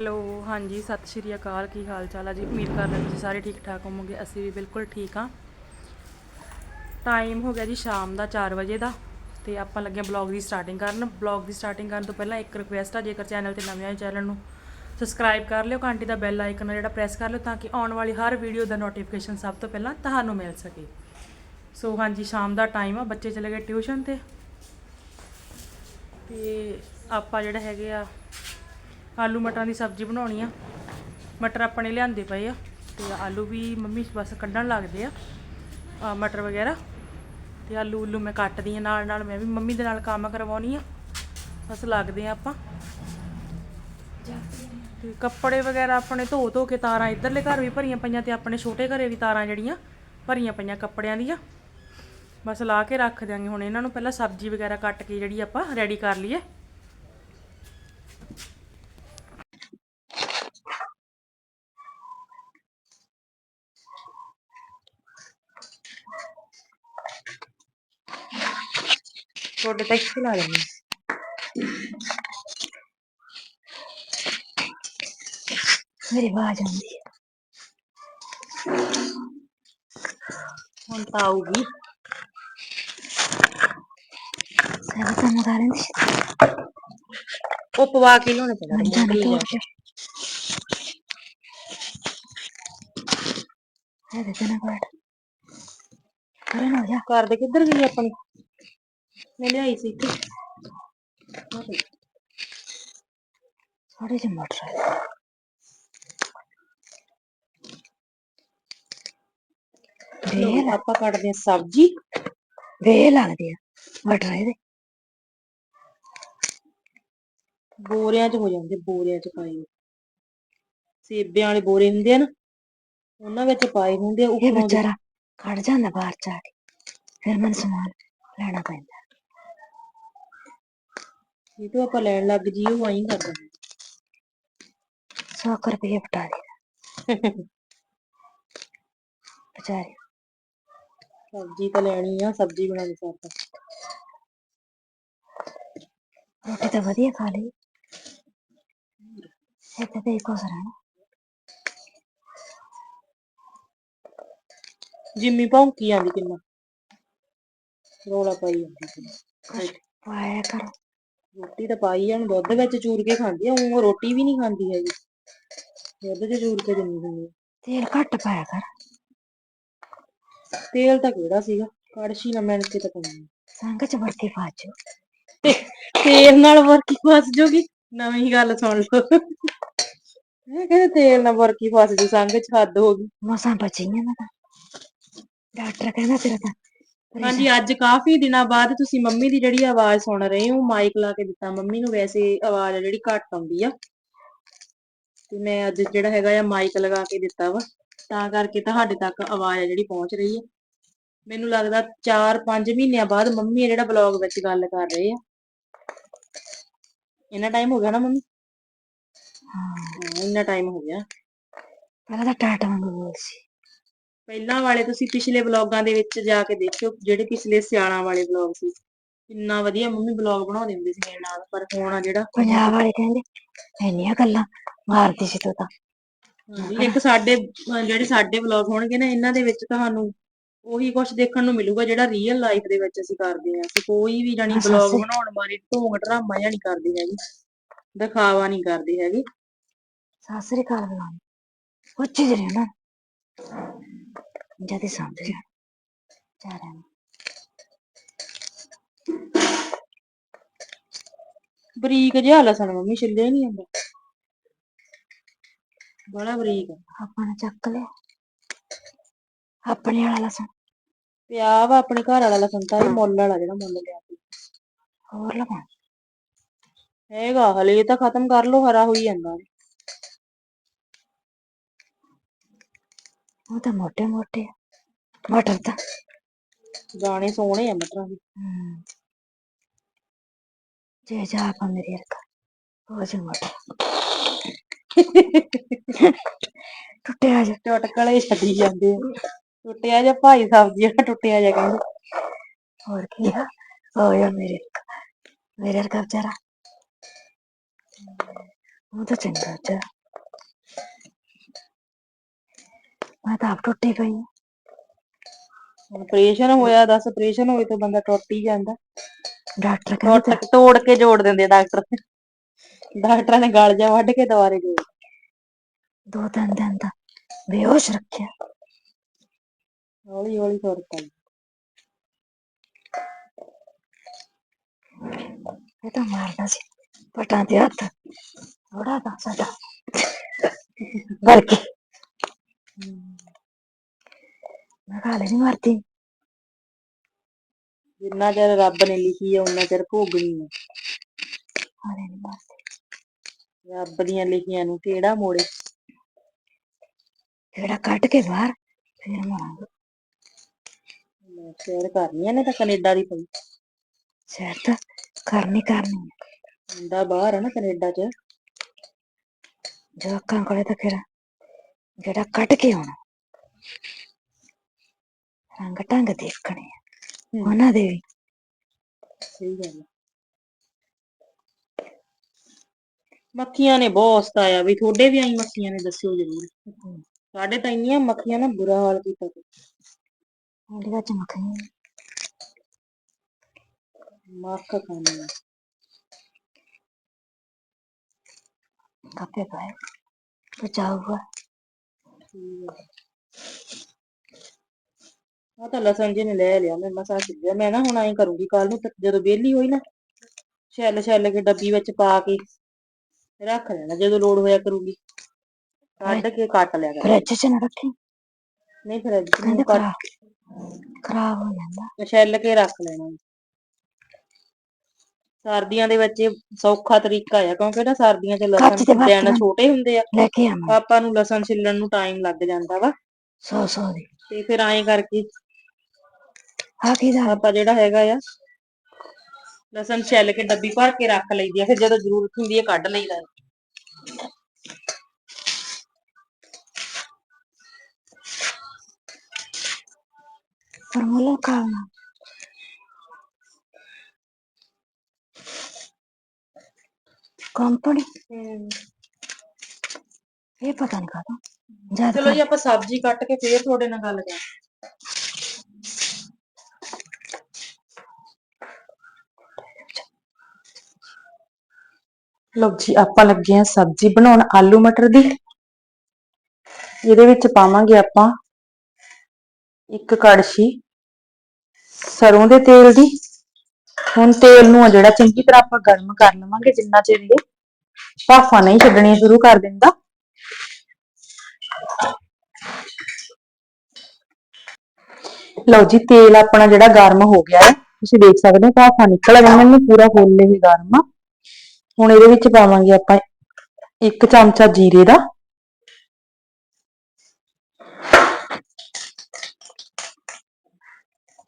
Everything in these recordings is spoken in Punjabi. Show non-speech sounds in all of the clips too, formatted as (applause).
ਹੈਲੋ, ਹਾਂਜੀ, ਸਤਿ ਸ਼੍ਰੀ ਅਕਾਲ, ਕੀ ਹਾਲ ਚਾਲ ਆ ਜੀ? ਉਮੀਦ ਕਰਦੇ ਹਾਂ ਤੁਸੀਂ ਸਾਰੇ ਠੀਕ ਠਾਕ ਹੋਵੋਗੇ, ਅਸੀਂ ਵੀ ਬਿਲਕੁਲ ਠੀਕ ਹਾਂ। ਟਾਈਮ ਹੋ ਗਿਆ ਜੀ ਸ਼ਾਮ ਦਾ 4 ਵਜੇ ਦਾ, ਤੇ ਆਪਾਂ ਲੱਗੇ ਬਲੌਗ ਦੀ ਸਟਾਰਟਿੰਗ ਕਰਨ। ਬਲੌਗ ਦੀ ਸਟਾਰਟਿੰਗ ਕਰਨ ਤੋਂ ਪਹਿਲਾਂ ਇੱਕ ਰਿਕੁਐਸਟ ਆ, ਜੇਕਰ ਚੈਨਲ ਤੇ ਨਵੇਂ ਆਏ ਚੈਨਲ ਨੂੰ ਸਬਸਕ੍ਰਾਈਬ ਕਰ ਲਿਓ, ਘੰਟੀ ਦਾ ਬੈਲ ਆਈਕਨ ਜਿਹੜਾ ਪ੍ਰੈਸ ਕਰ ਲਿਓ, ਤਾਂ ਕਿ ਆਉਣ ਵਾਲੀ ਹਰ ਵੀਡੀਓ ਦਾ ਨੋਟੀਫਿਕੇਸ਼ਨ ਸਭ ਤੋਂ ਪਹਿਲਾਂ ਤੁਹਾਨੂੰ ਮਿਲ ਸਕੇ। ਸੋ ਹਾਂਜੀ, ਸ਼ਾਮ ਦਾ ਟਾਈਮ ਆ, ਬੱਚੇ ਚਲੇ ਗਏ ਟਿਊਸ਼ਨ ਤੇ ਤੇ ਆਪਾਂ ਜਿਹੜਾ ਹੈਗੇ ਆ ਆਲੂ ਮਟਰਾਂ ਦੀ ਸਬਜ਼ੀ ਬਣਾਉਣੀ ਆ। ਮਟਰ ਆਪਣੇ ਲਿਆਂਦੇ ਪਏ ਆ ਤੇ ਆਲੂ ਵੀ ਮੰਮੀ ਬਸ ਕੱਢਣ ਲੱਗਦੇ ਆ ਮਟਰ ਵਗੈਰਾ। ਤੇ ਆਲੂ ਉਲੂ ਮੈਂ ਕੱਟਦੀ ਆ ਨਾਲ ਨਾਲ, ਮੈਂ ਵੀ ਮੰਮੀ ਦੇ ਨਾਲ ਕੰਮ ਕਰਵਾਉਣੀ ਆ। ਬਸ ਲੱਗਦੇ ਆ ਆਪਾਂ। ਤੇ ਕੱਪੜੇ ਵਗੈਰਾ ਆਪਣੇ ਧੋ ਧੋ ਕੇ ਤਾਰਾਂ ਇੱਧਰਲੇ ਘਰ ਵੀ ਭਰੀਆਂ ਪਈਆਂ ਤੇ ਆਪਣੇ ਛੋਟੇ ਘਰੇ ਵੀ ਤਾਰਾਂ ਜਿਹੜੀਆਂ ਭਰੀਆਂ ਪਈਆਂ ਕੱਪੜਿਆਂ ਦੀਆਂ। ਬਸ ਲਾ ਕੇ ਰੱਖ ਦਿਆਂਗੇ ਹੁਣ ਇਹਨਾਂ ਨੂੰ, ਪਹਿਲਾਂ ਸਬਜ਼ੀ ਵਗੈਰਾ ਕੱਟ ਕੇ ਜਿਹੜੀ ਆਪਾਂ ਰੈਡੀ ਕਰ ਲਈਏ। ਤੁਹਾਡੇ ਤਾਂ ਇੱਥੇ ਲਾ ਲੈਣੀ ਮੇਰੀ ਆਵਾਜ਼ ਆਉਂਦੀ ਹੈ। ਹੁਣ ਤਾਂ ਆਊਗੀ। ਸਾਰੇ ਕੰਮ ਕਰ ਲੈਂਦੀ ਸੀ। ਉਹ ਪਵਾ ਕੇ ਲਿਆਉਣੇ ਪੈਣਾ ਮੰਜਾ ਨਾ ਮੂੰਗਲੀ ਤੋੜ ਜਾਂ। ਕੇ ਇਹਦੇ ਤੇ ਨਾ ਬੈਠ ਅਰੇ ਨਾ ਹੋ ਜਾ ਦੇ ਕਿੱਧਰ ਗਈ ਆਪਣੀ ਮੈਂ ਲਿਆਈ ਸੀ ਇੱਥੇ। ਆਹ ਪਈ। ਥੋੜੇ ਜਿਹੇ ਮਟਰ ਹੈ ਲਓ, ਵੇਲ ਆਪਾਂ ਕੱਟਦੇ ਹਾਂ ਸਬਜ਼ੀ। ਵੇਲ ਲੱਗਦੀ ਆ ਮਟਰ ਇਹਦੇ। ਬੋਰਿਆਂ 'ਚ ਹੋ ਜਾਂਦੇ ਬੋਰਿਆਂ 'ਚ ਪਾਏ। ਸੇਬਿਆਂ ਵਾਲੇ ਬੋਰੇ ਹੁੰਦੇ ਆ ਨਾ ਉਹਨਾਂ ਵਿੱਚ ਪਾਏ ਹੁੰਦੇ ਆ ਇਹ ਉੱਪਰੋਂ ਦੀ ਵਿਚਾਰਾ ਖੜ ਜਾਂਦਾ ਬਾਹਰ ਜਾ ਕੇ। ਫਿਰ ਮੈਨੂੰ ਸਮਾਨ ਲੈਣਾ ਪੈਂਦਾ। ਤੋਂ ਆਪਾਂ ਲੈਣ ਲੱਗ ਜੀ ਉਹ ਆਈ ਕਰਦਾ 100 ਰੁਪਏ ਪਟਾ ਦੇ। ਵਿਚਾਰੇ ਸਬਜ਼ੀ ਤਾਂ ਲੈਣੀ ਆ ਸਬਜ਼ੀ ਬਣਾਉਣੀ ਸਾਡਾ ਰੋਟੀ ਤਾਂ ਵਧੀਆ ਖਾ ਲਈ। ਇਹ ਤਾਂ ਕੁਛ ਰਹਿਣਾ ਜਿੰਮੀ ਭੌਂਕੀ ਆਂਦੀ ਕਿੰਨਾ। ਰੋਲਾ ਪਾਈ ਜਾਂਦੀ ਕਿੰਨਾ। ਪਾਇਆ ਕਰ। ਰੋਟੀ ਤਾਂ ਪਾਈ ਆ ਹੁਣ ਦੁੱਧ ਵਿੱਚ ਚੂਰ ਕੇ ਖਾਂਦੀ ਆ ਉਹ ਰੋਟੀ ਵੀ ਨਹੀਂ ਖਾਂਦੀ ਹੈਗੀ। ਦੁੱਧ 'ਚ ਚੂਰ ਕੇ ਦਿੰਦੀ ਹੁੰਦੀ ਆ। ਤੇਲ ਘੱਟ ਪਾਇਆ ਕਰ। ਤੇਲ ਤਾਂ ਕਿਹੜਾ ਸੀਗਾ? ਕੜਛੀ ਨਾਲ ਮਿਣ ਕੇ ਤਾਂ ਪਾਉਣੀ ਸੰਗ ਚ ਵਰਤੀ ਫਾਜੋ ਤੇਲ ਨਾਲ ਵਰਕੀ ਫਸ ਜੂਗੀ? ਨਵੀਂ ਗੱਲ ਸੁਣ ਲਓ। ਇਹ ਕਹਿੰਦੇ ਤੇਲ ਨਾਲ ਵਰਕੀ ਫਸ ਜੂ ਸੰਗ ਚ ਹੱਦ ਹੋ ਗਈ। ਮਸਾਂ ਬਚੀਆਂ ਨਾ ਤਾਂ। ਡਾਕਟਰ ਕਹਿੰਦਾ ਤੇਰਾ ਤਾਂ ਹਾਂਜੀ ਅੱਜ ਕਾਫੀ ਦਿਨਾਂ ਬਾਅਦ ਤੁਸੀਂ ਮੰਮੀ ਦੀ ਜਿਹੜੀ ਆਵਾਜ਼ ਸੁਣ ਰਹੇ ਹੋ ਮਾਈਕ ਲਾ ਕੇ ਦਿੱਤਾ ਮੰਮੀ ਨੂੰ ਵੈਸੇ ਆਵਾਜ਼ ਆ ਜਿਹੜੀ ਘੱਟ ਆਉਂਦੀ ਆ। ਤੇ ਮੈਂ ਅੱਜ ਜਿਹੜਾ ਹੈਗਾ ਆ ਮਾਈਕ ਲਗਾ ਕੇ ਦਿੱਤਾ ਵਾ ਤਾਂ ਕਰਕੇ ਤੁਹਾਡੇ ਤੱਕ ਆਵਾਜ਼ ਆ ਜਿਹੜੀ ਪਹੁੰਚ ਰਹੀ ਹੈ ਮੈਨੂੰ ਲੱਗਦਾ 4-5 ਮਹੀਨਿਆਂ ਬਾਅਦ ਮੰਮੀ ਜਿਹੜਾ ਬਲੌਗ ਵਿੱਚ ਗੱਲ ਕਰ ਰਹੇ ਆ। ਇੰਨਾ ਟਾਈਮ ਹੋ ਗਿਆ ਨਾ ਮੰਮੀ? ਹਾਂ। ਹਾਂ ਇੰਨਾ ਟਾਈਮ ਹੋ ਗਿਆ। ਪਹਿਲਾਂ ਤਾਂ ਟਾਟਾ ਵਾਂਗੂ ਬੋਲ ਸੀ। ਪਹਿਲਾਂ ਵਾਲੇ ਤੁਸੀਂ ਪਿਛਲੇ ਵਲੌਗਾਂ ਦੇ ਵਿੱਚ ਜਾ ਕੇ ਦੇਖਿਓ ਜਿਹੜੇ ਪਿਛਲੇ ਸਿਆਲਾਂ ਵਾਲੇ ਵਲੌਗ ਸੀ। ਕਿੰਨਾ ਵਧੀਆ ਮੰਮੀ ਵਲੌਗ ਬਣਾਉਂਦੇ ਹੁੰਦੇ ਸੀ ਮੇਰੇ ਨਾਲ ਪਰ ਹੁਣ ਆ ਜਿਹੜਾ ਪੰਜਾਬ ਵਾਲੇ ਕਹਿੰਦੇ ਇੰਨੀਆਂ ਗੱਲਾਂ ਮਾਰਦੀ ਸੀ ਤੂੰ ਤਾਂ। ਇੱਕ ਸਾਡੇ ਜਿਹੜੇ ਸਾਡੇ ਵਲੌਗ ਹੋਣਗੇ ਨਾ ਇਹਨਾਂ ਦੇ ਵਿੱਚ ਤੁਹਾਨੂੰ ਉਹੀ ਕੁਝ ਦੇਖਣ ਨੂੰ ਮਿਲੂਗਾ ਜਿਹੜਾ ਰੀਅਲ ਲਾਈਫ ਦੇ ਵਿੱਚ ਅਸੀਂ ਕਰਦੇ ਹਾਂ। ਅਸੀਂ ਕੋਈ ਵੀ ਜਾਨੀ ਵਲੌਗ। ਬਣਾਉਣ ਬਾਰੇ ਢੋਂਗ ਡਰਾਮਾ ਜਾਂ ਨਹੀਂ ਕਰਦੇ ਹੈਗੇ। ਦਿਖਾਵਾ ਨਹੀਂ ਕਰਦੇ ਹੈਗੇ। ਸਤਿ ਸ੍ਰੀ ਅਕਾਲ ਬੁਲਾਉਣੀ ਉੱਚੀ ਜਿਹੀ ਨਾ ਜਦ ਸਮਝ ਜਾ ਚਾਰਾਂ ਨੂੰ ਬਰੀਕ ਜਿਹਾ ਲਸਣ ਮੰਮੀ ਛਿੱਲਿਆ ਨਹੀਂ ਹੁੰਦਾ ਬੜਾ ਬਰੀਕ ਆ। ਆਪਾਂ ਨੇ ਚੱਕ ਲਿਆ ਆਪਣੇ ਵਾਲਾ ਲਸਣ ਪਿਆ ਵਾ ਆਪਣੇ ਘਰ ਵਾਲਾ ਲਸਣ ਤਾਂ ਇਹ ਮੁੱਲ ਵਾਲਾ ਜਿਹੜਾ ਮੁੱਲ ਲਿਆ ਸੀ ਹੋਰ ਲਗਾ ਹੈਗਾ ਹਲੇ ਇਹ ਤਾਂ ਖਤਮ ਕਰ ਲੋ ਹਰਾ ਹੋਈ ਜਾਂਦਾ ਉਹ ਤਾਂ ਮੋਟੇ ਮੋਟੇ ਆ। ਮਟਰ ਤਾਂ ਦਾਣੇ ਸੋਹਣੇ ਆ ਮਟਰਾਂ ਦੇ। ਹਮ। ਜੇ ਜਾ ਆਪਾਂ ਮੇਰੇ ਰਕਾ ਉਹ ਜੇ ਮਟਰ। ਟੁੱਟਿਆ ਜਾ ਚਟਕਲੇ ਛੱਡੀ ਜਾਂਦੇ ਆ। ਟੁੱਟਿਆ ਜਿਹਾ ਭਾਈ ਸਬਜ਼ੀ ਆ ਟੁੱਟਿਆ ਜਿਹਾ ਕਹਿੰਦੇ। ਹੋਰ ਕੀ ਆ? ਹੋ ਗਿਆ ਮੇਰੇ ਵਰਗਾ। ਮੇਰੇ ਵਰਗਾ ਵਿਚਾਰਾ। ਉਹ ਤਾਂ ਚੰਗਾ ਚ ਮੈਂ ਤਾਂ ਆਪ ਟੁੱਟੀ ਪਈ ਹਾਂ। ਆਪਰੇਸ਼ਨ ਹੋਇਆ ਦੱਸ ਆਪਰੇਸ਼ਨ ਹੋਏ ਤੇ ਬੰਦਾ ਟੁੱਟ ਹੀ ਜਾਂਦਾ। ਡਾਕਟਰ ਕਹਿੰਦੇ ਟੁੱਟ ਤੋੜ ਕੇ ਜੋੜ ਦਿੰਦੇ ਡਾਕਟਰ ਡਾਕਟਰਾਂ ਨੇ ਗਲ ਜਾ ਵੱਢ ਕੇ ਦੁਬਾਰੇ ਜੋੜ ਦੋ ਤਿੰਨ ਦਿਨ ਤਾਂ ਬੇਹੋਸ਼ ਰੱਖਿਆ। ਹੌਲੀ ਹੌਲੀ ਤੁਰਤਾ ਇਹ ਤਾਂ ਮਾਰਦਾ ਸੀ। ਪਟਾਂ ਤੇ ਹੱਥ। ਥੋੜਾ ਤਾਂ ਸਾਡਾ। ਕਰਕੇ ਮੈਂ ਕਾਲੇ ਨਹੀਂ ਮਰਦੀ ਜਿੰਨਾ ਚਿਰ ਰੱਬ ਨੇ ਲਿਖੀ ਆ ਉਹਨਾਂ ਚਿਰ ਭੋਗਣੀ ਆ। ਹਾਲੇ ਨਹੀਂ ਮਰਦੀ ਰੱਬ ਦੀਆਂ ਲਿਖੀਆਂ ਨੂੰ ਕਿਹੜਾ ਮੋੜੇ? ਜਿਹੜਾ ਕੱਢ ਕੇ ਬਾਹਰ ਫਿਰ ਮਰਾਂਗੇ ਸ਼ੇਅਰ ਕਰਨੀਆਂ ਨੇ ਤਾਂ ਕੈਨੇਡਾ ਦੀ ਪਈ। ਸ਼ਹਿਰ ਤਾਂ ਕਰਨੀ ਕਰਨੀ। ਮੁੰਡਾ ਬਾਹਰ ਆ ਨਾ ਕੈਨੇਡਾ ਚ। ਜਵਾਕਾਂ ਕੋਲੇ ਤਾਂ ਫਿਰ ਜਿਹੜਾ ਕੱਢ ਕੇ ਆਉਣਾ। ਰੰਗ ਢੰਗ ਦੇਖਣੇ ਆ। ਉਹਨਾਂ ਦੇ ਵੀ ਸਹੀ ਗੱਲ ਮੱਖੀਆਂ ਨੇ ਬਹੁਤ ਸਤਾਇਆ ਵੀ ਤੁਹਾਡੇ ਵੀ ਆਈ ਮੱਖੀਆਂ ਨੇ ਦੱਸਿਓ ਜਰੂਰ ਸਾਡੇ ਤਾਂ ਇੰਨੀਆਂ ਮੱਖੀਆਂ ਨਾ ਬੁਰਾ ਹਾਲ ਕੀਤਾ ਪਿਆ। ਇੰਡੀਆ ਚ ਮੱਖਣੀ ਮੱਖ ਖਾਣੀ ਕਾਪੇ ਪਾਏ ਬਚਾਊਗਾ ਆ ਤਾਂ ਲਸਣ ਜੀ ਨੇ ਲੈ ਲਿਆ ਮੈਂ ਮਸਾ ਛਿੱਲਿਆ ਮੈਂ ਨਾ ਹੁਣ ਐਂ ਕਰੂੰਗੀ ਕੱਲ ਨੂੰ ਤੇ ਜਦੋਂ ਵਿਹਲੀ ਹੋਈ ਨਾ ਛਿੱਲ ਛਿੱਲ ਕੇ ਡੱਬੀ ਵਿੱਚ ਪਾ ਕੇ ਰੱਖ ਲੈਣਾ ਜਦੋਂ ਲੋੜ ਹੋਇਆ ਕਰੂਗੀ। ਕੱਢ ਕੇ ਕੱਟ ਲਿਆ ਕਰ ਫਰਿੱਜ ਚ ਨਾ ਰੱਖੀ। ਨਹੀਂ ਫਿਰ ਅੱਜ ਨੂੰ ਕੱਟ ਖਰਾਬ ਹੋ ਜਾਂਦਾ। ਛਿੱਲ ਕੇ ਰੱਖ ਲੈਣਾ। ਸਰਦੀਆਂ ਦੇ ਵਿੱਚ ਇਹ ਸੌਖਾ ਤਰੀਕਾ ਆ ਕਿਉਂਕਿ ਨਾ ਸਰਦੀਆਂ 'ਚ ਕੱਚ ਦੇ ਲਸਣ ਬਰਤਨ। ਛੋਟੇ ਹੁੰਦੇ ਆ। ਲੈ ਕੇ ਆਵਾਂ। ਆਪਾਂ ਨੂੰ ਲਸਣ ਛਿੱਲਣ ਨੂੰ ਟਾਈਮ ਲੱਗ ਜਾਂਦਾ ਵਾ। ਸੌ ਸੌ ਦੀ। ਤੇ ਫਿਰ ਐਂ ਕਰਕੇ ਆ ਕੀ ਦਾ ਆਪਾਂ ਜਿਹੜਾ ਹੈਗਾ ਆ। ਲਸਣ ਛਿੱਲ ਕੇ ਡੱਬੀ ਭਰ ਕੇ ਰੱਖ ਲਈਦੀ ਆ ਫਿਰ ਜਦੋਂ ਜ਼ਰੂਰਤ ਹੁੰਦੀ ਹੈ ਕੱਢ ਲਈਦਾ ਹੈ। ਫਾਰਮੂਲਾ ਕਾਲਨਾ ਕੰਪਨੀ ਇਹ ਪਤਾ ਨਹੀਂ ਕਾਹਦਾ ਜਦ ਚਲੋ ਜੀ ਆਪਾਂ ਸਬਜ਼ੀ ਕੱਟ ਕੇ ਫੇਰ ਤੁਹਾਡੇ ਨਾਲ ਗੱਲ ਕਰਾਂ ਲਓ ਜੀ, ਆਪਾਂ ਲੱਗੇ ਆ ਸਬਜ਼ੀ ਬਣਾਉਣ, ਆਲੂ ਮਟਰ ਦੀ। ਇਹਦੇ ਵਿੱਚ ਪਾਵਾਂਗੇ ਆਪਾਂ ਇੱਕ ਕੜਛੀ, ਸਰੋਂ ਦੇ ਤੇਲ ਦੀ। ਹੁਣ ਤੇਲ ਨੂੰ ਆ ਜਿਹੜਾ ਚੰਗੀ ਤਰ੍ਹਾਂ ਆਪਾਂ ਗਰਮ ਕਰ ਲਵਾਂਗੇ, ਜਿੰਨਾ ਚਿਰ ਇਹ ਭਾਫਾਂ ਨਹੀਂ ਛੱਡਣੀਆਂ ਸ਼ੁਰੂ ਕਰ ਦਿੰਦਾ। ਲਓ ਜੀ, ਤੇਲ ਆਪਣਾ ਜਿਹੜਾ ਗਰਮ ਹੋ ਗਿਆ ਹੈ, ਤੁਸੀਂ ਦੇਖ ਸਕਦੇ ਹੋ, ਭਾਫਾ ਨਿਕਲ ਆਈਆਂ ਮੈਨੂੰ ਪੂਰਾ ਫੁੱਲ ਇਹ ਗਰਮ ਆ। ਹੁਣ ਇਹਦੇ ਵਿੱਚ ਪਾਵਾਂਗੇ ਆਪਾਂ ਇੱਕ ਚਮਚਾ ਜੀਰੇ ਦਾ।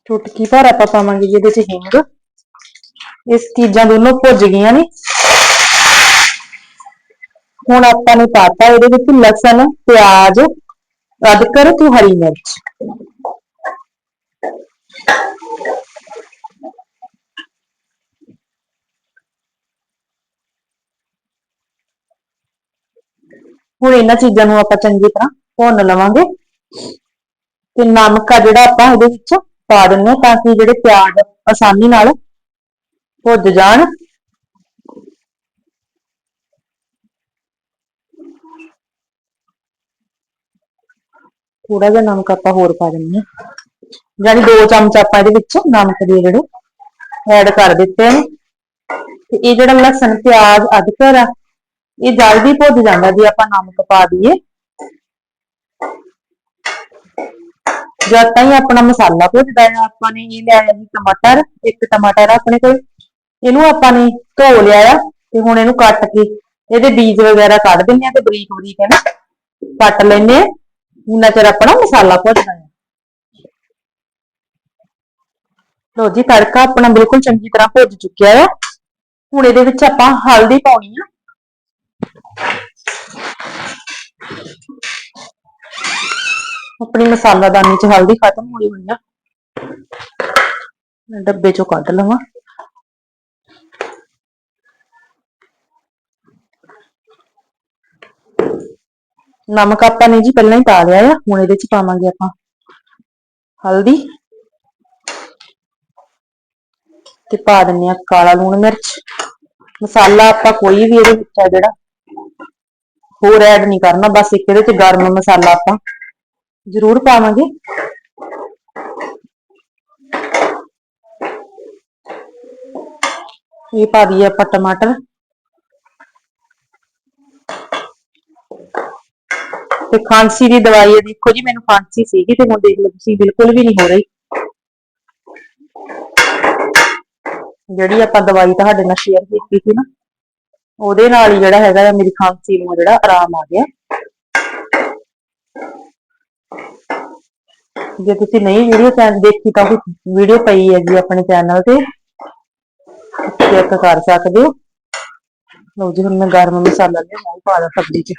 ਚੁਟਕੀ ਭਰ ਆਪਾਂ ਪਾਵਾਂਗੇ ਜਿਹਦੇ ਚ ਹਿੰਗ। ਇਸ ਚੀਜ਼ਾਂ ਦੋਨੋਂ ਭੁੱਜ ਗਈਆਂ ਨੇ। ਹੁਣ ਆਪਾਂ ਨੇ ਪਾਤਾ ਇਹਦੇ ਵਿੱਚ ਲਸਣ, ਪਿਆਜ਼, ਅਦਰਕ ਤੇ ਹਰੀ ਮਿਰਚ। ਹੁਣ ਇਹਨਾਂ ਚੀਜ਼ਾਂ ਨੂੰ ਆਪਾਂ ਚੰਗੀ ਤਰ੍ਹਾਂ ਭੁੰਨ ਲਵਾਂਗੇ। ਤੇ ਨਮਕ ਆ ਜਿਹੜਾ ਆਪਾਂ ਇਹਦੇ ਵਿੱਚ ਪਾ ਦਿੰਦੇ ਹਾਂ ਤਾਂ ਕਿ ਜਿਹੜੇ ਪਿਆਜ਼ ਆਸਾਨੀ ਨਾਲ ਭੁੱਜ ਜਾਣ। ਥੋੜਾ ਜਿਹਾ ਨਮਕ ਆਪਾਂ ਹੋਰ ਪਾ ਦਿੰਦੇ ਹਾਂ। ਯਾਨੀ 2 ਚਮਚ ਆਪਾਂ ਇਹਦੇ ਵਿੱਚ ਨਮਕ ਦੇ ਜਿਹੜੇ ਐਡ ਕਰ ਦਿੱਤੇ ਨੇ। ਤੇ ਇਹ ਜਿਹੜਾ ਲਸਣ, ਪਿਆਜ਼, ਅਦਰਕ ਆ ਇਹ ਜਲਦੀ ਭੁੱਜ ਜਾਂਦਾ ਜੇ ਆਪਾਂ ਨਮਕ ਪਾ ਦਈਏ। ਜਦ ਤਾਈਂ ਆਪਣਾ ਮਸਾਲਾ ਭੁੱਜਦਾ ਹੈ ਆਪਾਂ ਨੇ ਇਹ ਲਿਆ ਹੈ ਜੀ ਟਮਾਟਰ, ਇੱਕ ਟਮਾਟਰ ਆਪਣੇ ਕੋਲ। ਇਹਨੂੰ ਆਪਾਂ ਨੇ ਧੋ ਲਿਆ ਆ ਤੇ ਹੁਣ ਇਹਨੂੰ ਕੱਟ ਕੇ ਇਹਦੇ ਬੀਜ ਵਗੈਰਾ ਕੱਢ ਦਿੰਨੇ ਆ ਤੇ ਬਰੀਕ ਬਰੀਕ ਹੈ ਨਾ, ਕੱਟ ਲੈਨੇ ਆ। ਜਿੰਨਾ ਚਿਰ ਆਪਣਾ ਮਸਾਲਾ ਭੁੱਜਦਾ ਹੈ ਲੋ ਜੀ, ਤੜਕਾ ਆਪਣਾ ਬਿਲਕੁਲ ਚੰਗੀ ਤਰ੍ਹਾਂ ਭੁੱਜ ਚੁੱਕਿਆ ਹੈ ਹੁਣ ਇਹਦੇ ਵਿੱਚ ਆਪਾਂ ਹਲਦੀ ਪਾਉਣੀ ਆ। ਆਪਣੀ ਮਸਾਲਾਦਾਨੀ ਚ ਹਲਦੀ ਖਤਮ ਹੋਈ ਹੋਈ ਆ। ਮੈਂ ਡੱਬੇ ਚੋਂ ਕੱਢ ਲਵਾਂ। ਨਮਕ ਆਪਾਂ ਨੇ ਜੀ ਪਹਿਲਾਂ ਹੀ ਪਾ ਲਿਆ ਆ, ਹੁਣ ਇਹਦੇ ਚ ਪਾਵਾਂਗੇ ਆਪਾਂ ਹਲਦੀ। ਤੇ ਪਾ ਦਿੰਨੇ ਆ ਕਾਲਾ ਲੂਣ ਮਿਰਚ। ਮਸਾਲਾ ਆਪਾਂ ਕੋਈ ਵੀ ਇਹਦੇ ਵਿੱਚ ਆ ਜਿਹੜਾ ਹੋਰ ਐਡ ਨਹੀਂ ਕਰਨਾ, ਬਸ ਇੱਕ ਇਹਦੇ ਚ ਗਰਮ ਮਸਾਲਾ ਆਪਾਂ ਜ਼ਰੂਰ ਪਾਵਾਂਗੇ। ਇਹ ਪਾ ਦਈਏ ਆਪਾਂ ਟਮਾਟਰ। ਤੇ ਖਾਂਸੀ ਦੀ ਦਵਾਈ ਹੈ, ਦੇਖੋ ਜੀ, ਮੈਨੂੰ ਖਾਂਸੀ ਸੀਗੀ ਤੇ ਹੁਣ ਦੇਖ ਲਓ ਤੁਸੀਂ, ਬਿਲਕੁਲ ਵੀ ਨਹੀਂ ਹੋ ਰਹੀ। ਜਿਹੜੀ ਆਪਾਂ ਦਵਾਈ ਤੁਹਾਡੇ ਨਾਲ ਸ਼ੇਅਰ ਕੀਤੀ ਸੀ ਨਾ ਉਹਦੇ ਨਾਲ ਹੀ ਜਿਹੜਾ ਹੈਗਾ ਮੇਰੀ ਖਾਂਸੀ ਨੂੰ ਜਿਹੜਾ ਆਰਾਮ ਆ ਗਿਆ। ਜੇ ਤੁਸੀਂ ਨਹੀਂ ਵੀਡੀਓ ਚੈਨਲ ਦੇਖੀ ਤਾਂ ਉਹ ਵੀਡੀਓ ਪਈ ਹੈ ਜੀ ਆਪਣੇ ਚੈਨਲ ਤੇ। ਚੈੱਕ ਕਰ ਸਕਦੇ ਹੋ। ਲਓ ਜੀ, ਹੁਣ ਮੈਂ ਗਰਮ ਮਸਾਲਾ ਲਿਆ ਉਹ ਪਾ ਦਾਂ ਸਬਜ਼ੀ 'ਚ।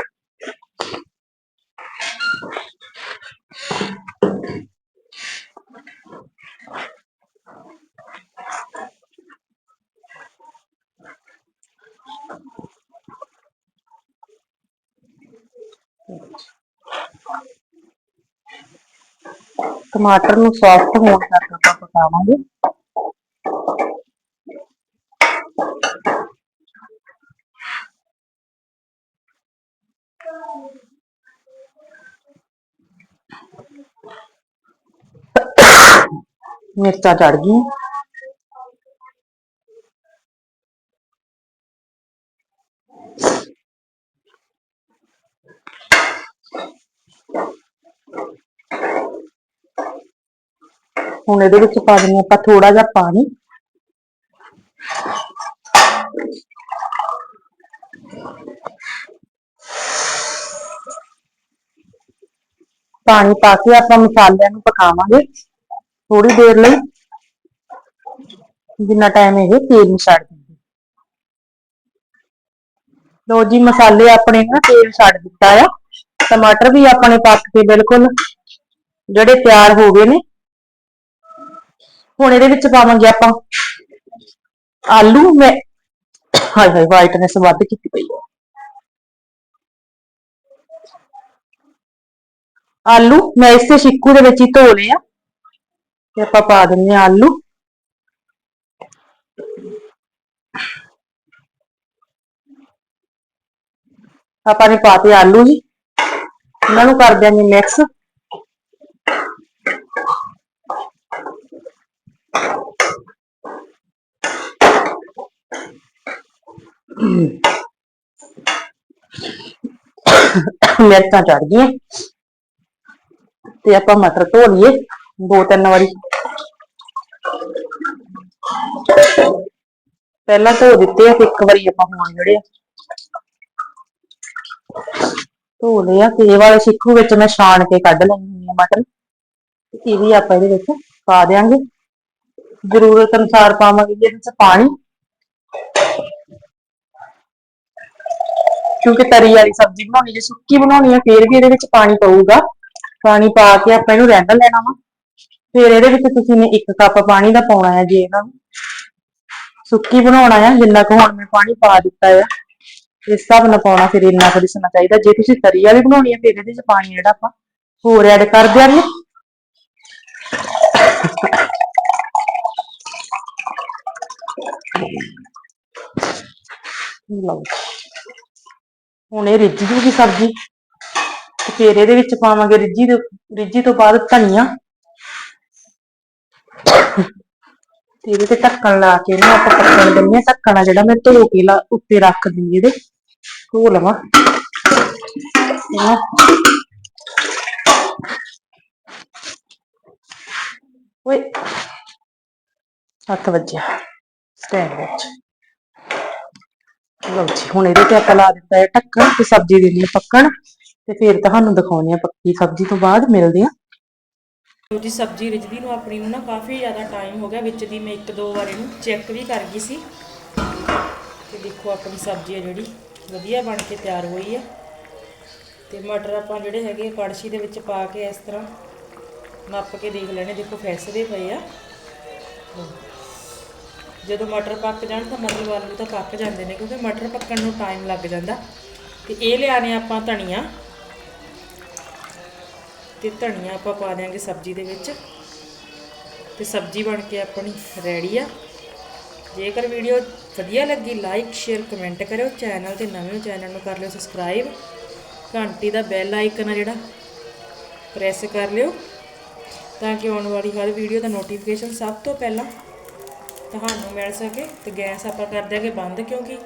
ਟਮਾਟਰ ਨੂੰ ਸੌਫਟ ਹੋਣ ਤੱਕ ਆਪਾਂ ਪਕਾਵਾਂਗੇ। ਮਿਰਚਾਂ ਚੜ ਗਈਆਂ। ਹੁਣ ਇਹਦੇ ਵਿੱਚ ਪਾ ਦਿੰਦੇ ਆਪਾਂ ਥੋੜਾ ਜਿਹਾ ਪਾਣੀ। ਪਾਣੀ ਪਾ ਕੇ ਆਪਾਂ ਮਸਾਲਿਆਂ ਨੂੰ ਪਕਾਵਾਂਗੇ ਥੋੜੀ ਦੇਰ ਲਈ। ਜਿੰਨਾ ਟਾਈਮ ਇਹ ਤੇਲ ਨੂੰ ਛੱਡ ਦਿੰਦੇ। ਲੋ ਜੀ, ਮਸਾਲੇ ਆਪਣੇ ਨਾ ਤੇਲ ਛੱਡ ਦਿੱਤਾ ਆ। ਟਮਾਟਰ ਵੀ ਆਪਣੇ ਪੱਕ ਕੇ ਬਿਲਕੁਲ। ਜਿਹੜੇ ਤਿਆਰ ਹੋ ਗਏ ਨੇ ਹੁਣ ਇਹਦੇ ਵਿੱਚ ਪਾਵਾਂਗੇ ਆਪਾਂ ਆਲੂ, ਮੈਂ ਹਾਏ ਹਾਏ ਵਾਈਟਨੈਸ ਵੱਧ ਕੀਤੀ ਪਈ ਹੈ ਆਲੂ, ਮੈਂ ਇਸੇ ਸ਼ਿੱਕੂ ਦੇ ਵਿੱਚ ਹੀ ਧੋ ਲਏ ਆ ਤੇ ਆਪਾਂ ਪਾ ਦਿੰਨੇ ਆ ਆਲੂ। ਆਪਾਂ ਨੇ ਪਾਤੇ ਆਲੂ ਜੀ। ਇਹਨਾਂ ਨੂੰ ਕਰ ਦਿਆਂਗੇ ਮਿਕਸ (coughs) ਮਿਰਚਾਂ ਚੜ ਗਈਆਂ। ਤੇ ਆਪਾਂ ਮਟਰ ਧੋ ਲਈਏ, ਦੋ ਤਿੰਨ ਵਾਰੀ। ਪਹਿਲਾਂ ਧੋ ਦਿੱਤੇ ਆ, ਤੇ ਇੱਕ ਵਾਰੀ ਆਪਾਂ ਹੁਣ ਜਿਹੜੇ ਆ। ਧੋ ਲਏ ਤੇ ਵਾਲੇ ਸਿੱਖੂ ਵਿੱਚ ਮੈਂ ਛਾਣ ਕੇ ਕੱਢ ਲੈਣੀ ਆ ਮਟਰ। ਇਹ ਵੀ ਆਪਾਂ ਇਹਦੇ ਵਿੱਚ ਪਾ ਦਿਆਂਗੇ। ਜ਼ਰੂਰਤ ਅਨੁਸਾਰ ਪਾਵਾਂਗੇ ਇਹਦੇ ਵਿੱਚ ਪਾਣੀ। ਕਿਉਂਕਿ ਤਰੀ ਵਾਲੀ ਸਬਜ਼ੀ ਬਣਾਉਣੀ, ਜੇ ਸੁੱਕੀ ਬਣਾਉਣੀ ਆ, ਫੇਰ ਵੀ ਇਹਦੇ ਵਿੱਚ ਪਾਣੀ ਪਊਗਾ। ਪਾਣੀ ਪਾ ਕੇ ਆਪਾਂ ਇਹਨੂੰ ਰਹਿੰਦਾ ਲੈਣਾ ਵਾ। ਫਿਰ ਇਹਦੇ ਵਿੱਚ ਤੁਸੀਂ ਨੇ 1 ਕੱਪ ਪਾਣੀ ਦਾ ਪਾਉਣਾ ਹੈ ਜੇ ਇਹਨਾਂ ਨੂੰ। ਸੁੱਕੀ ਬਣਾਉਣਾ ਹੈ ਜਿੰਨਾ ਕੁ ਹੁਣ ਮੈਂ ਪਾਣੀ ਪਾ ਦਿੱਤਾ ਹੈ ਇਸ ਹਿਸਾਬ ਨਾਲ ਪਾਉਣਾ ਫਿਰ ਇੰਨਾ ਕੁ ਦਿਸਣਾ ਚਾਹੀਦਾ। ਜੇ ਤੁਸੀਂ ਤਰੀ ਵਾਲੀ ਬਣਾਉਣੀ ਆ, ਫਿਰ ਇਹਦੇ ਵਿੱਚ ਪਾਣੀ ਜਿਹੜਾ ਆਪਾਂ ਹੋਰ ਐਡ ਕਰ ਦਿਆਂਗੇ। ਲਓ ਹੁਣ ਇਹ ਰਿੱਝ ਜੂਗੀ ਸਬਜ਼ੀ। ਤੇ ਫਿਰ ਇਹਦੇ ਵਿੱਚ ਪਾਵਾਂਗੇ ਰਿੱਝੀ ਦੇ ਰਿੱਝੀ ਤੋਂ ਬਾਅਦ ਧਨੀਆ। ਤੇ ਇਹਦੇ ਤੇ ਢੱਕਣ ਲਾ ਕੇ ਇਹਨੂੰ ਆਪਾਂ ਪੱਕਣ ਦਿੰਦੇ ਹਾਂ। ਢੱਕਣ ਆ ਜਿਹੜਾ ਮੈਂ ਧੋ ਕੇ ਲਾ ਉੱਤੇ ਰੱਖ ਦਿੰਦੀ ਇਹਦੇ। ਧੋ ਲਵਾਂ। ਇਹਨੂੰ ਓਏ ਹੱਥ ਵੱਜਿਆ। ਸਟੈਂਡ ਵਿੱਚ। ਲਓ ਜੀ, ਹੁਣ ਇਹਦੇ ਤੇ ਆਪਾਂ ਲਾ ਦਿੱਤਾ ਹੈ ਢੱਕਣ ਤੇ ਸਬਜ਼ੀ ਦੇਣੀ ਹੈ ਪੱਕਣ ਤੇ ਫਿਰ ਤੁਹਾਨੂੰ ਦਿਖਾਉਂਦੇ ਆ ਪੱਕੀ ਸਬਜ਼ੀ ਤੋਂ ਬਾਅਦ ਮਿਲਦੇ ਆ ਜੀ, ਸਬਜ਼ੀ ਰਿਜਦੀ ਨੂੰ ਆਪਣੀ ਨੂੰ ਨਾ ਕਾਫੀ ਜ਼ਿਆਦਾ ਟਾਈਮ ਹੋ ਗਿਆ, ਵਿੱਚ ਦੀ ਮੈਂ ਇੱਕ ਦੋ ਵਾਰ ਇਹਨੂੰ ਚੈੱਕ ਵੀ ਕਰ ਗਈ ਸੀ। ਤੇ ਦੇਖੋ ਆਪਣੀ ਸਬਜ਼ੀ ਹੈ ਜਿਹੜੀ, ਵਧੀਆ ਬਣ ਕੇ ਤਿਆਰ ਹੋਈ ਹੈ। ਤੇ ਮਟਰ ਆਪਾਂ ਜਿਹੜੇ ਹੈਗੇ ਕੜਛੀ ਦੇ ਵਿੱਚ ਪਾ ਕੇ ਇਸ ਤਰ੍ਹਾਂ ਨੱਪ ਕੇ ਦੇਖ ਲੈਣੇ, ਦੇਖੋ ਫੈਸਦੇ ਪਏ ਆ। ਜਦੋਂ ਮਟਰ ਪੱਕ ਜਾਣ ਤਾਂ ਮਤਲਬ ਆਲੂ ਤਾਂ ਪੱਕ ਜਾਂਦੇ ਨੇ, ਕਿਉਂਕਿ ਮਟਰ ਪੱਕਣ ਨੂੰ ਟਾਈਮ ਲੱਗ ਜਾਂਦਾ। ਤੇ ਇਹ ਲਿਆਣੇ ਆਪਾਂ ਧਨੀਆ। ਤੇ ਧਨੀਆ ਆਪਾਂ ਪਾ ਦਿਆਂਗੇ ਸਬਜ਼ੀ ਦੇ ਵਿੱਚ। ਤੇ ਸਬਜ਼ੀ ਬਣ ਕੇ ਆਪਣੀ ਰੈਡੀ ਆ। ਜੇਕਰ ਵੀਡੀਓ ਵਧੀਆ ਲੱਗੀ ਲਾਈਕ ਸ਼ੇਅਰ ਕਮੈਂਟ ਕਰਿਓ। ਚੈਨਲ ਤੇ ਨਵੇਂ ਚੈਨਲ ਨੂੰ ਕਰ ਲਿਓ ਸਬਸਕ੍ਰਾਈਬ ਘੰਟੀ ਦਾ ਬੈਲ ਆਈਕਨ ਆ ਜਿਹੜਾ ਪ੍ਰੈਸ ਕਰ ਲਿਓ। ਤਾਂ ਕਿ ਆਉਣ ਵਾਲੀ ਹਰ ਵੀਡੀਓ ਦਾ ਨੋਟੀਫਿਕੇਸ਼ਨ ਸਭ ਤੋਂ ਪਹਿਲਾਂ ਤੁਹਾਨੂੰ ਮਿਲ ਸਕੇ ਤੇ ਗੈਸ ਆਪਾਂ ਕਰ ਦਿਆਂਗੇ ਬੰਦ, ਕਿਉਂਕਿ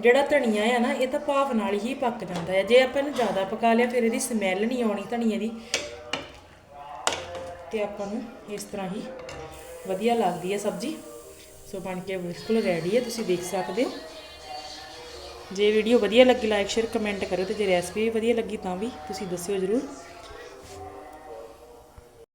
ਜਿਹੜਾ ਧਨੀਆ ਆ ਨਾ, ਇਹ ਤਾਂ ਭਾਫ ਨਾਲ ਹੀ ਪੱਕ ਜਾਂਦਾ ਹੈ ਜੇ ਆਪਾਂ ਇਹਨੂੰ ਜ਼ਿਆਦਾ ਪਕਾ ਲਿਆ, ਫਿਰ ਇਹਦੀ ਸਮੈਲ ਨਹੀਂ ਆਉਣੀ ਧਨੀਏ ਦੀ। ਤੇ ਆਪਾਂ ਨੂੰ ਇਸ ਤਰ੍ਹਾਂ ਹੀ ਵਧੀਆ ਲੱਗਦੀ ਹੈ ਸਬਜ਼ੀ। ਸੋ ਬਣ ਕੇ ਬਿਲਕੁਲ ਰੈਡੀ ਹੈ ਤੁਸੀਂ ਦੇਖ ਸਕਦੇ ਹੋ। ਜੇ ਵੀਡੀਓ ਵਧੀਆ ਲੱਗੀ ਲਾਈਕ ਸ਼ੇਅਰ ਕਮੈਂਟ ਕਰਿਓ ਤੇ ਜੇ ਰੈਸਪੀ ਵੀ ਵਧੀਆ ਲੱਗੀ ਤਾਂ ਵੀ ਤੁਸੀਂ ਦੱਸਿਓ ਜ਼ਰੂਰ।